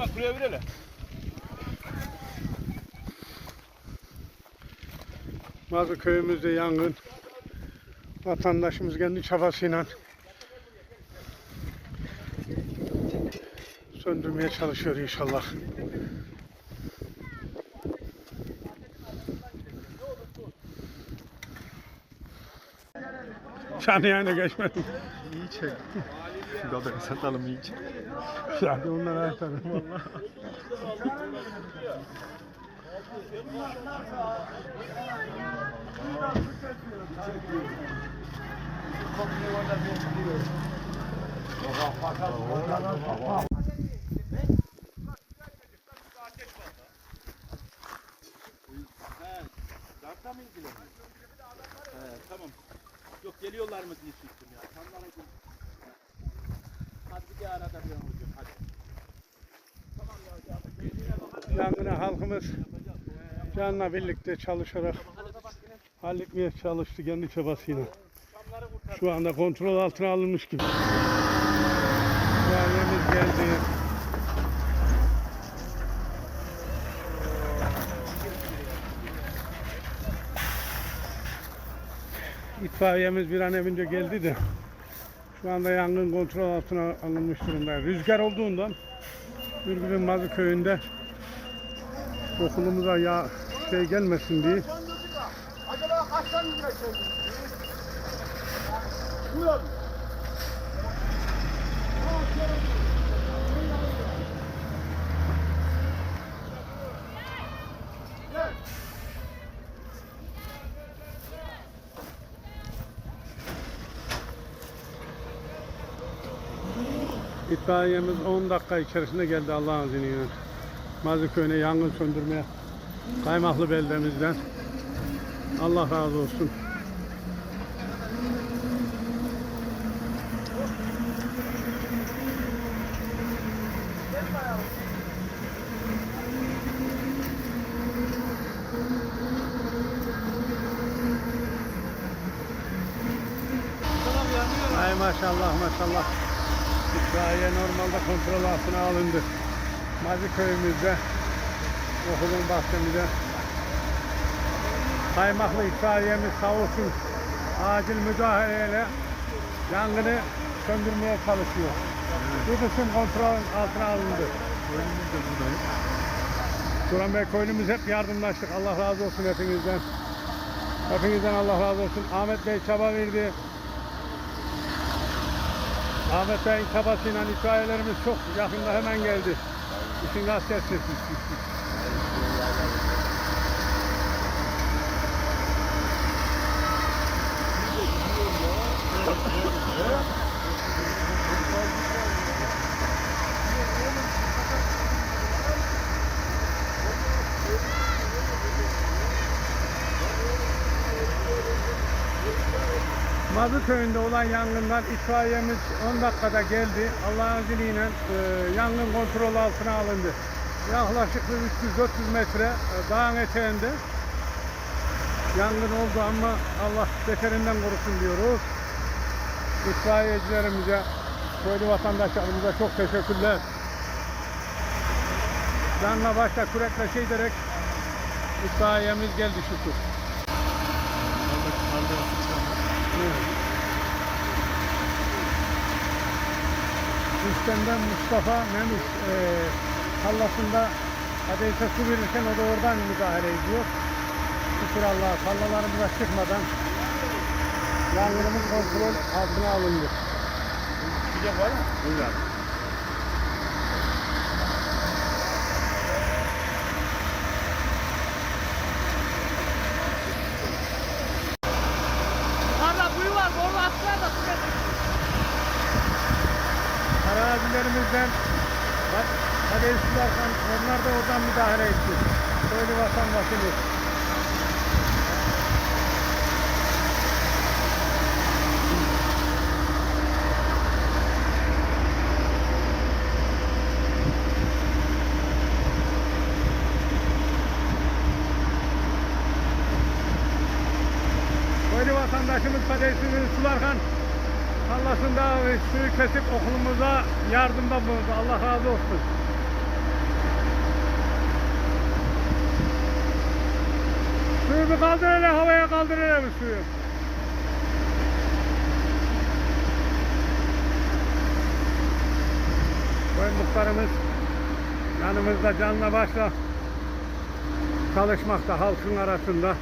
Bak buraya bir hele. Bazı köyümüzde yangın. Vatandaşımız kendi çabasıyla söndürmeye çalışıyor inşallah. Şanı yani geçmedim. İyi çek. Şu kadar satalım iyice. Şanı onlara atarım valla. Darta mı ilgileniyor? Tamam. Yok geliyorlar mı diye çıktım ya. Gel. Hadi bir arada bir an hocam hadi. Yangına halkımız canla birlikte çalışarak halletmeye çalıştı kendi çabasıyla. Şu anda kontrol altına alınmış gibi. Yangınımız geldi. İtfaiyemiz bir an evvel geldi de şu anda yangın kontrol altına alınmış durumda. Rüzgar olduğundan Ürgüp'ün Mazı köyünde okulumuza ya şey gelmesin diye Acaba kaç tane? Buyurun. İtfaiyemiz 10 dakika içerisinde geldi Allah'ın izniyle. Mazı köyüne yangın söndürmeye Kaymaklı beldemizden. Allah razı olsun. Ay maşallah maşallah. İtfaiye normalde kontrol altına alındı. Mazı köyümüzde okulun bahçemizde kaymaklı itfaiyemiz sağ olsun acil müdahaleyle yangını söndürmeye çalışıyor. Bu kısım kontrol altına alındı. Turan Bey köylümüz hep yardımlaştık. Allah razı olsun hepinizden. Hepinizden Allah razı olsun. Ahmet Bey çaba verdi. Ahmet Bey'in çabasıyla itfaiyelerimiz çok yakında hemen geldi. İşin rast Mazı köyünde olan yangından itfaiyemiz 10 dakikada geldi. Allah'ın izniyle e, yangın kontrol altına alındı. Yaklaşık bir 300-400 metre e, dağın eteğinde yangın oldu ama Allah beterinden korusun diyoruz. İtfaiyecilerimize, köylü vatandaşlarımıza çok teşekkürler. Canla başla kürekle şey ederek itfaiyemiz geldi şükür. Orada kaldı Üstemden Mustafa Memiş e, kallasında kadeyse su verirken o da oradan müdahale ediyor. Şükür Allah'a kallalarımıza çıkmadan yangınımız kontrol altına alındı. Sıcak var mı? Buyur Arazilerimizden kadeyse sularken onlar da oradan müdahale etti. Köylü vatandaşımız. Köylü vatandaşımız kadeyisini sularken tarlasında suyu kesip okulumuza yardımda bulundu. Allah razı olsun. Suyu bir kaldıralım, havaya kaldıralım suyu. Koyun muhtarımız yanımızda canla başla çalışmakta halkın arasında.